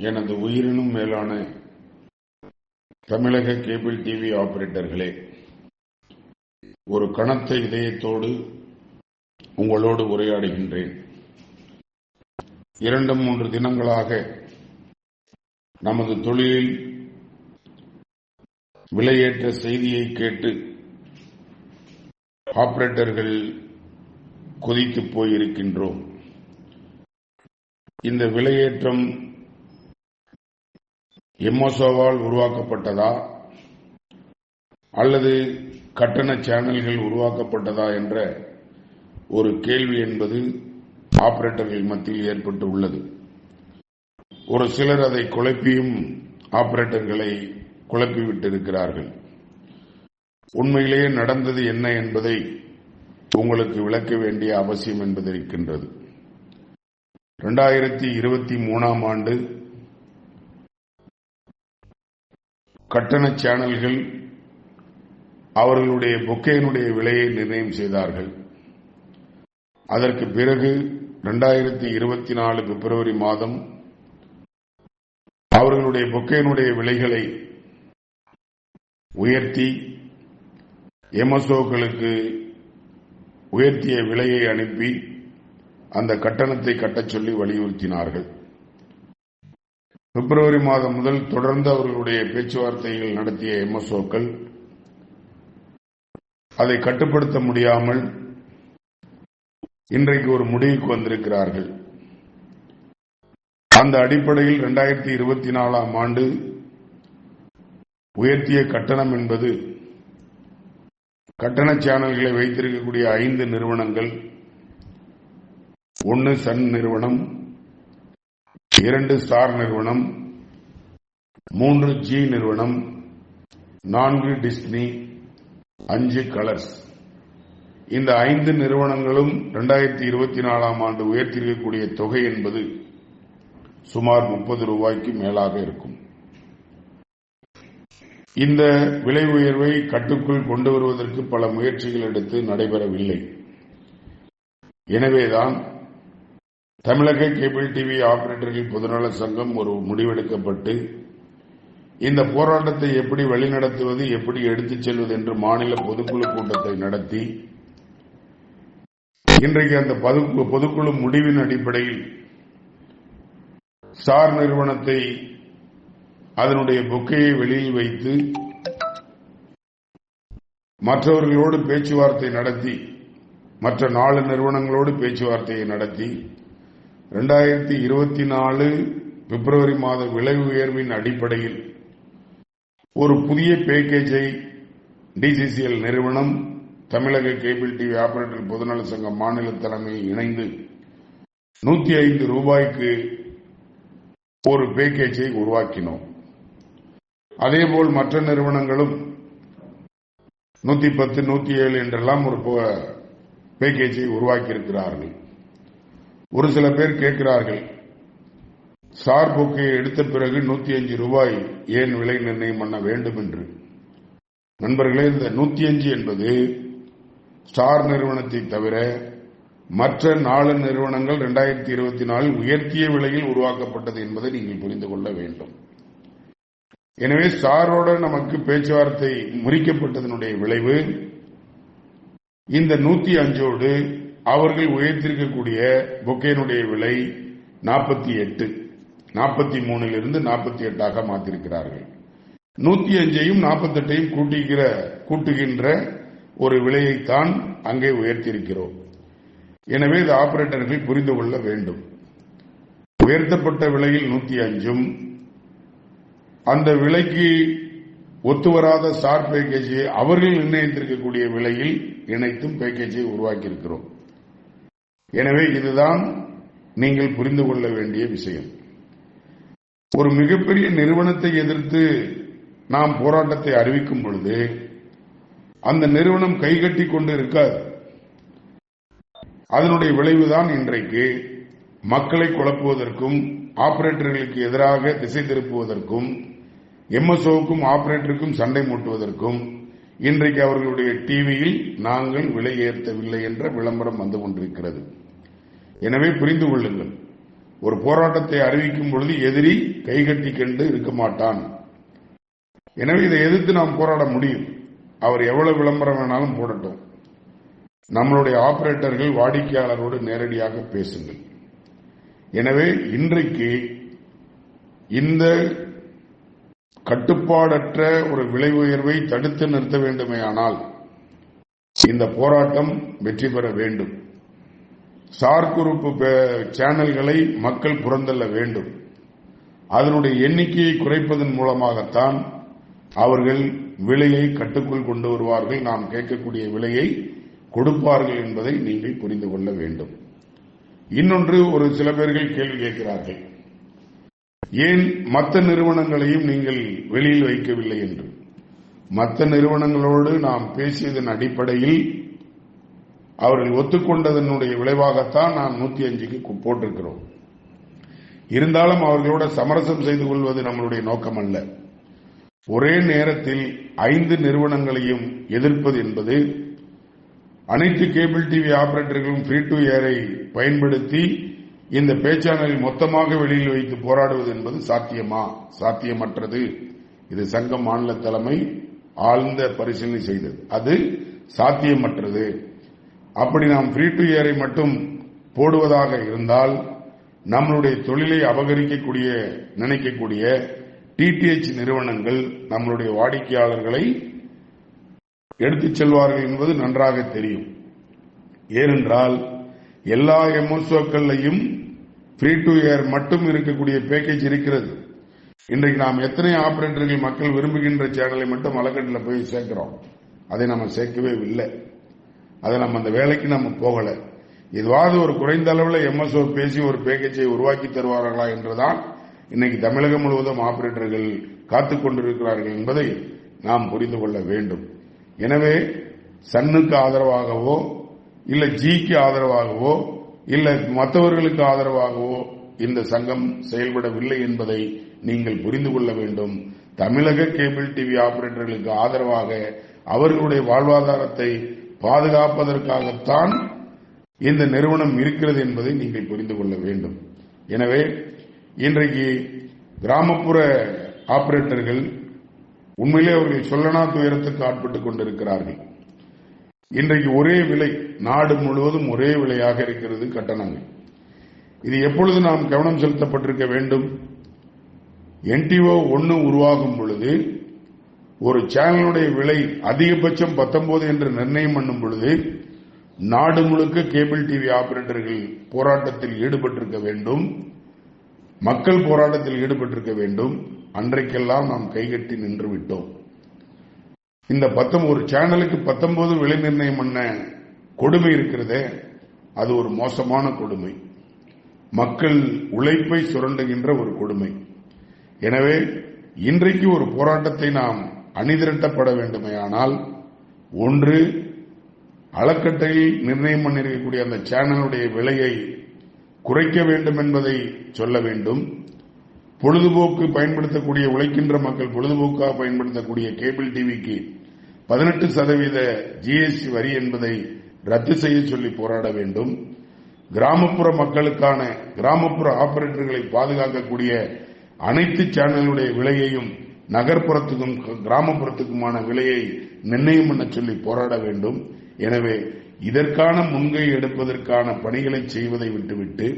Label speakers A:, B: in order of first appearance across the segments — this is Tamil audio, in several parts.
A: எனது உயிரினும் மேலான தமிழக கேபிள் டிவி ஆபரேட்டர்களே ஒரு கனத்த இதயத்தோடு உங்களோடு உரையாடுகின்றேன். இரண்டு மூன்று தினங்களாக நமது தொழிலில் விலையேற்ற செய்தியை கேட்டு ஆபரேட்டர்கள் கொதித்து போயிருக்கின்றோம். இந்த விலையேற்றம் எம்எஸ்ஓவால் உருவாக்கப்பட்டதா? அல்லது கட்டண சேனல்கள் உருவாக்கப்பட்டதா என்ற ஒரு கேள்வி என்பது ஆபரேட்டர்கள் மத்தியில் ஏற்பட்டு உள்ளது ஒரு சிலர் அதை குழப்பியும் ஆபரேட்டர்களை குழப்பிவிட்டிருக்கிறார்கள். உண்மையிலேயே நடந்தது என்ன என்பதை உங்களுக்கு விளக்க வேண்டிய அவசியம் என்பது இருக்கின்றது. இரண்டாயிரத்தி இருபத்தி மூணாம் ஆண்டு கட்டண சேனல்கள் அவர்களுடைய பொக்கையினுடைய விலையை நிர்ணயம் செய்தார்கள். அதற்கு பிறகு இரண்டாயிரத்தி இருபத்தி நாலு பிப்ரவரி மாதம் அவர்களுடைய பொக்கையினுடைய விலைகளை உயர்த்தி எம்எஸ்ஓக்களுக்கு உயர்த்திய விலையை அனுப்பி அந்த கட்டணத்தை கட்டச் சொல்லி வலியுறுத்தினார்கள். பிப்ரவரி மாதம் முதல் தொடர்ந்து அவர்களுடைய பேச்சுவார்த்தைகள் நடத்திய எம்எஸ்ஓக்கள் அதை கட்டுப்படுத்த முடியாமல் இன்றைக்கு ஒரு முடிவுக்கு வந்திருக்கிறார்கள். அந்த அடிப்படையில் இரண்டாயிரத்தி இருபத்தி நாலாம் ஆண்டு உயர்த்திய கட்டணம் என்பது கட்டண சேனல்களை வைத்திருக்கக்கூடிய ஐந்து நிறுவனங்கள் ஒன்று சன் நிறுவனம் இரண்டு ஸ்டார் நிறுவனம் மூன்று ஜி நிறுவனம் நான்கு டிஸ்னி அஞ்சு கலர்ஸ் இந்த ஐந்து நிறுவனங்களும் இரண்டாயிரத்தி இருபத்தி நாலாம் ஆண்டு உயர்த்தியிருக்கக்கூடிய தொகை என்பது சுமார் முப்பது ரூபாய்க்கு மேலாக இருக்கும். இந்த விலை உயர்வை கட்டுக்குள் கொண்டு வருவதற்கு பல முயற்சிகள் எடுத்து நடைபெறவில்லை. எனவேதான் தமிழக கேபிள் டிவி ஆபரேட்டர்கள் பொதுநல சங்கம் ஒரு முடிவெடுக்கப்பட்டு இந்த போராட்டத்தை எப்படி வழிநடத்துவது எப்படி எடுத்துச் செல்வது என்று மாநில பொதுக்குழு கூட்டத்தை நடத்தி இன்றைக்கு அந்த பொதுக்குழு முடிவின் அடிப்படையில் ஸ்டார் நிறுவனத்தை அதனுடைய பொக்கையை வெளியில் வைத்து மற்றவர்களோடு பேச்சுவார்த்தை நடத்தி மற்ற நாலு நிறுவனங்களோடு பேச்சுவார்த்தையை நடத்தி இரண்டாயிரத்தி இருபத்தி நாலு பிப்ரவரி மாத விலை உயர்வின் அடிப்படையில் ஒரு புதிய பேக்கேஜை டிசிசிஎல் நிறுவனம் தமிழக கேபிள் டிவி ஆபரேட்டர் பொதுநல சங்க மாநில தலைமை இணைந்து நூத்தி ஐந்து ரூபாய்க்கு ஒரு பேக்கேஜை உருவாக்கினோம். அதேபோல் மற்ற நிறுவனங்களும் நூத்தி பத்து நூத்தி ஏழு என்றெல்லாம் ஒரு பேக்கேஜை உருவாக்கியிருக்கிறார்கள். ஒரு சில பேர் கேட்கிறார்கள் சார் போக்கையை எடுத்த பிறகு நூத்தி அஞ்சு ரூபாய் ஏன் விலை நிர்ணயம் பண்ண வேண்டும் என்று நண்பர்களே இந்த நூத்தி அஞ்சு என்பது ஸ்டார் நிறுவனத்தை தவிர மற்ற நாலு நிறுவனங்கள் இரண்டாயிரத்தி இருபத்தி நாலில் உயர்த்திய விலையில் உருவாக்கப்பட்டது என்பதை நீங்கள் புரிந்து கொள்ள வேண்டும். எனவே ஸ்டாரோட நமக்கு பேச்சுவார்த்தை முறிக்கப்பட்டதனுடைய விளைவு இந்த நூத்தி அஞ்சோடு அவர்கள் உயர்த்திருக்கக்கூடிய பொக்கேனுடைய விலை நாற்பத்தி எட்டு நாற்பத்தி மூணிலிருந்து நாற்பத்தி எட்டாக மாற்றிருக்கிறார்கள் நூத்தி அஞ்சையும் நாற்பத்தெட்டையும் கூட்டுகிற கூட்டுகின்ற ஒரு விலையைத்தான் அங்கே உயர்த்தியிருக்கிறோம். எனவே இது ஆபரேட்டர்கள் புரிந்து கொள்ள வேண்டும். உயர்த்தப்பட்ட விலையில் நூத்தி அஞ்சும் அந்த விலைக்கு ஒத்துவராத ஸ்டார் பேக்கேஜை அவர்கள் நிர்ணயித்திருக்கக்கூடிய விலையில் இணைத்தும் பேக்கேஜை உருவாக்கியிருக்கிறோம். எனவே இதுதான் நீங்கள் புரிந்து கொள்ள வேண்டிய விஷயம். ஒரு மிகப்பெரிய நிறுவனத்தை எதிர்த்து நாம் போராட்டத்தை அறிவிக்கும் பொழுது அந்த நிறுவனம் கைகட்டி கொண்டு இருக்காது. அதனுடைய விளைவுதான் இன்றைக்கு மக்களை குழப்புவதற்கும் ஆபரேட்டர்களுக்கு எதிராக திசை திருப்புவதற்கும் எம்எஸ்ஓவுக்கும் ஆபரேட்டருக்கும் சண்டை மூட்டுவதற்கும் இன்றைக்கு அவர்களுடைய டிவியில் நாங்கள் விலை ஏற்றவில்லை என்ற விளம்பரம் வந்து கொண்டிருக்கிறது. எனவே புரிந்து கொள்ளுங்கள். ஒரு போராட்டத்தை அறிவிக்கும் பொழுது எதிரி கைகட்டி கண்டு இருக்க மாட்டான். எனவே இதை எதிர்த்து நாம் போராட முடியும். அவர் எவ்வளவு விளம்பரம் வேணாலும் போடட்டும். நம்மளுடைய ஆபரேட்டர்கள் வாடிக்கையாளரோடு நேரடியாக பேசுங்கள். எனவே இன்றைக்கு இந்த கட்டுப்பாடற்ற ஒரு விலை உயர்வை தடுத்து நிறுத்த வேண்டுமேயானால் இந்த போராட்டம் வெற்றி பெற வேண்டும். சார் குரூப் சேனல்களை மக்கள் புறந்தள்ள வேண்டும். அதனுடைய எண்ணிக்கையை குறைப்பதன் மூலமாகத்தான் அவர்கள் விலையை கட்டுக்குள் கொண்டு வருவார்கள். நாம் கேட்கக்கூடிய விலையை கொடுப்பார்கள் என்பதை நீங்கள் புரிந்து கொள்ள வேண்டும். இன்னொன்று ஒரு சில பேர்கள் கேள்வி கேட்கிறார்கள். ஏன் மற்ற நிறுவனங்களையும் நீங்கள் வெளியில் வைக்கவில்லை என்று? மற்ற நிறுவனங்களோடு நாம் பேசியதன் அடிப்படையில் அவர்கள் ஒத்துக்கொண்டதனுடைய விளைவாகத்தான் நாம் நூத்தி அஞ்சுக்கு போட்டிருக்கிறோம். இருந்தாலும் அவர்களோட சமரசம் செய்து கொள்வது நம்மளுடைய நோக்கம் அல்ல ஒரே நேரத்தில் ஐந்து நிறுவனங்களையும் எதிர்ப்பது என்பது அனைத்து கேபிள் டிவி ஆபரேட்டர்களும் ஃப்ரீ டு ஏரை பயன்படுத்தி இந்த பேச்சானலை மொத்தமாக வெளியில் வைத்து போராடுவது என்பது சாத்தியமா? சாத்தியமற்றது. இது சங்கம் மாநில தலைமை ஆழ்ந்த பரிசீலனை செய்தது. அது சாத்தியமற்றது. அப்படி நாம் ஃப்ரீ டு ஏரை மட்டும் போடுவதாக இருந்தால் நம்மளுடைய தொழிலை அபகரிக்கக்கூடிய நினைக்கக்கூடிய டிடிஎச் நிறுவனங்கள் நம்மளுடைய வாடிக்கையாளர்களை எடுத்துச் செல்வார்கள் என்பது நன்றாக தெரியும். ஏனென்றால் எல்லா எம்எஸ்ஓக்கள்லையும் ஃப்ரீ டு ஏர் மட்டும் இருக்கக்கூடிய பேக்கேஜ் இருக்கிறது. இன்றைக்கு நாம் எத்தனை ஆபரேட்டர்கள் மக்கள் விரும்புகின்ற சேனலை மட்டும் மலக்கட்டில் போய் சேர்க்கிறோம்? அதை நம்ம சேர்க்கவே இல்லை. அதை நம்ம அந்த வேலைக்கு நம்ம போகல. இதுவாவது ஒரு குறைந்த அளவில் எம்எஸ்ஓ பேசி ஒரு பேக்கேஜை உருவாக்கி தருவார்களா என்றுதான் இன்னைக்கு தமிழகம் முழுவதும் ஆபரேட்டர்கள் காத்துக் கொண்டிருக்கிறார்கள் என்பதை நாம் புரிந்து கொள்ள வேண்டும். எனவே சன்னுக்கு ஆதரவாகவோ இல்ல ஜிக்கு ஆதரவாகவோ இல்ல மற்றவர்களுக்கு ஆதரவாகவோ இந்த சங்கம் செயல்படவில்லை என்பதை நீங்கள் புரிந்து கொள்ள வேண்டும். தமிழக கேபிள் டிவி ஆபரேட்டர்களுக்கு ஆதரவாக அவர்களுடைய வாழ்வாதாரத்தை பாதுகாப்பதற்காகத்தான் இந்த நிறுவனம் இருக்கிறது என்பதை நீங்கள் புரிந்து கொள்ள வேண்டும். எனவே இன்றைக்கு கிராமப்புற ஆபரேட்டர்கள் உண்மையிலே அவர்கள் சொல்லனா துயரத்துக்கு ஆட்பட்டுக் கொண்டிருக்கிறார்கள். இன்றைக்கு ஒரே விலை நாடு முழுவதும் ஒரே விலையாக இருக்கிறது கட்டணங்கள். இது எப்பொழுது நாம் கவனம் செலுத்தப்பட்டிருக்க வேண்டும்? என்டிஓ ஒன்று உருவாகும் பொழுது ஒரு சேனலுடைய விலை அதிகபட்சம் பத்தொன்பது என்று நிர்ணயம் பண்ணும் பொழுது நாடு முழுக்க கேபிள் டிவி ஆபரேட்டர்கள் போராட்டத்தில் ஈடுபட்டிருக்க வேண்டும் மக்கள் போராட்டத்தில் ஈடுபட்டிருக்க வேண்டும். அன்றைக்கெல்லாம் நாம் கைகட்டி நின்று விட்டோம். இந்த பத்தம் ஒரு சேனலுக்கு பத்தொன்பது விலை நிர்ணயம் பண்ண கொடுமை இருக்கிறதே அது ஒரு மோசமான கொடுமை. மக்கள் உழைப்பை சுரண்டுகின்ற ஒரு கொடுமை. எனவே இன்றைக்கு ஒரு போராட்டத்தை நாம் அணிதிரட்டப்பட வேண்டுமையானால் ஒன்று அளக்கட்டையில் நிர்ணயம் பண்ணிருக்கக்கூடிய அந்த சேனலுடைய விலையை குறைக்க வேண்டும் என்பதை சொல்ல வேண்டும். பொழுதுபோக்கு பயன்படுத்தக்கூடிய உழைக்கின்ற மக்கள் பொழுதுபோக்காக பயன்படுத்தக்கூடிய கேபிள் டிவிக்கு பதினெட்டு சதவீத ஜிஎஸ்டி வரி என்பதை ரத்து செய்ய சொல்லி போராட வேண்டும். கிராமப்புற மக்களுக்கான கிராமப்புற ஆபரேட்டர்களை பாதுகாக்கக்கூடிய அனைத்து சேனலுடைய விலையையும் நகர்ப்புறத்துக்கும் கிராமப்புறத்துக்குமான விலையை நிர்ணயம் பண்ண சொல்லி போராட வேண்டும். எனவே இதற்கான முன்கை எடுப்பதற்கான பணிகளை செய்வதை விட்டுவிட்டு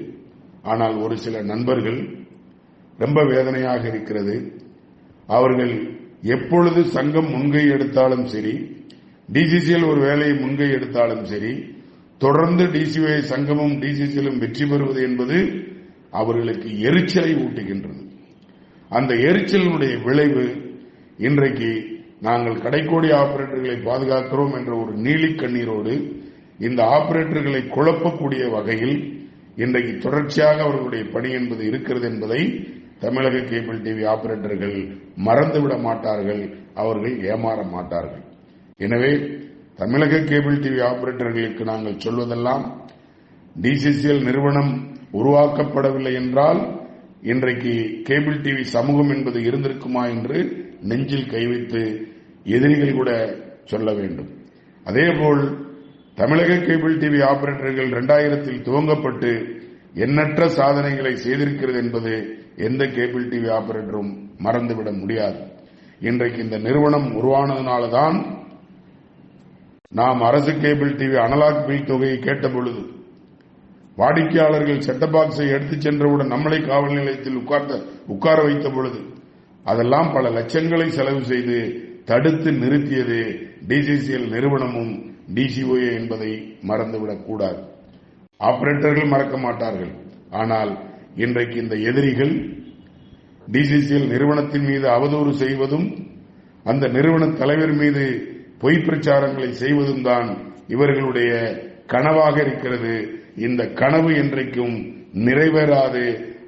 A: ஆனால் ஒரு சில நண்பர்கள் ரொம்ப வேதனையாக இருக்கிறது. அவர்கள் எப்பொழுது சங்கம் முன்கை எடுத்தாலும் சரி டிசிசிஎல் ஒரு வேலையை முன்கை எடுத்தாலும் சரி தொடர்ந்து டிசிஐ சங்கமும் டிசிசிஎலும் வெற்றி பெறுவது என்பது அவர்களுக்கு எரிச்சலை ஊட்டுகின்றது. அந்த எரிச்சலினுடைய விளைவு இன்றைக்கு நாங்கள் கடைக்கோடி ஆபரேட்டர்களை பாதுகாக்கிறோம் என்ற ஒரு நீலி கண்ணீரோடு இந்த ஆபரேட்டர்களை குழப்பக்கூடிய வகையில் இன்றைக்கு தொடர்ச்சியாக அவர்களுடைய பணி என்பது இருக்கிறது என்பதை தமிழக கேபிள் டிவி ஆபரேட்டர்கள் மறந்துவிட மாட்டார்கள் அவர்கள் ஏமாற மாட்டார்கள். எனவே தமிழக கேபிள் டிவி ஆபரேட்டர்களுக்கு நாங்கள் சொல்வதெல்லாம் டிசிசிஎல் நிறுவனம் உருவாக்கப்படவில்லை என்றால் இன்றைக்கு கேபிள் டிவி சமூகம் என்பது இருந்திருக்குமா என்று நெஞ்சில் கை வைத்து எதிரிகள் கூட சொல்ல வேண்டும். அதேபோல் தமிழக கேபிள் டிவி ஆபரேட்டர்கள் இரண்டாயிரத்தில் துவங்கப்பட்டு எண்ணற்ற சாதனைகளை செய்திருக்கிறது என்பது எந்த கேபிள் டிவி ஆபரேட்டரும் மறந்துவிட முடியாது. இன்றைக்கு இந்த நிறுவனம் உருவானதுனால்தான் நாம் அரசு கேபிள் டிவி அனலாக் பில் தொகையை கேட்டபொழுது வாடிக்கையாளர்கள் செட்ட பாக்ஸை எடுத்துச் சென்றவுடன் நம்மளை காவல் நிலையத்தில் உட்கார்ந்த உட்கார வைத்த பொழுது அதெல்லாம் பல லட்சங்களை செலவு செய்து தடுத்து நிறுத்தியது டிசிசிஎல் நிறுவனமும் டிசிஓஏ என்பதை மறந்துவிடக் கூடாது. ஆபரேட்டர்கள் மறக்க மாட்டார்கள். ஆனால் இன்றைக்கு இந்த எதிரிகள் டிசிசிஎல் நிறுவனத்தின் மீது அவதூறு செய்வதும் அந்த நிறுவன தலைவர் மீது பொய் பிரச்சாரங்களை செய்வதும் தான் இவர்களுடைய கனவாக இருக்கிறது. இந்த கனவு என்றைக்கும் நிறைவேறாது.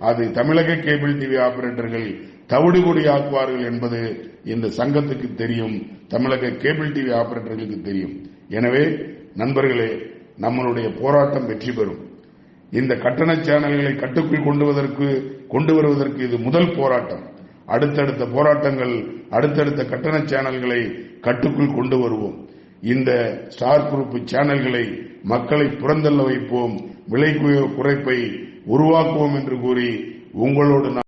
A: அது தமிழக கேபிள் டிவி ஆபரேட்டர்கள் தவிடுகொடி ஆக்குவார்கள் என்பது இந்த சங்கத்துக்கு தெரியும். தமிழக கேபிள் டிவி ஆபரேட்டர்களுக்கு தெரியும். எனவே நண்பர்களே நம்மளுடைய போராட்டம் வெற்றி பெறும். இந்த கட்டண சேனல்களை கட்டுக்குள் கொண்டு வருவதற்கு கொண்டு வருவதற்கு இது முதல் போராட்டம். அடுத்தடுத்த போராட்டங்கள் அடுத்தடுத்த கட்டண சேனல்களை கட்டுக்குள் கொண்டு வருவோம். இந்த ஸ்டார் குரூப் சேனல்களை மக்களை புறந்தள்ள வைப்போம். விலை குறைப்பை உருவாக்குவோம் என்று கூறி உங்களோடு நான்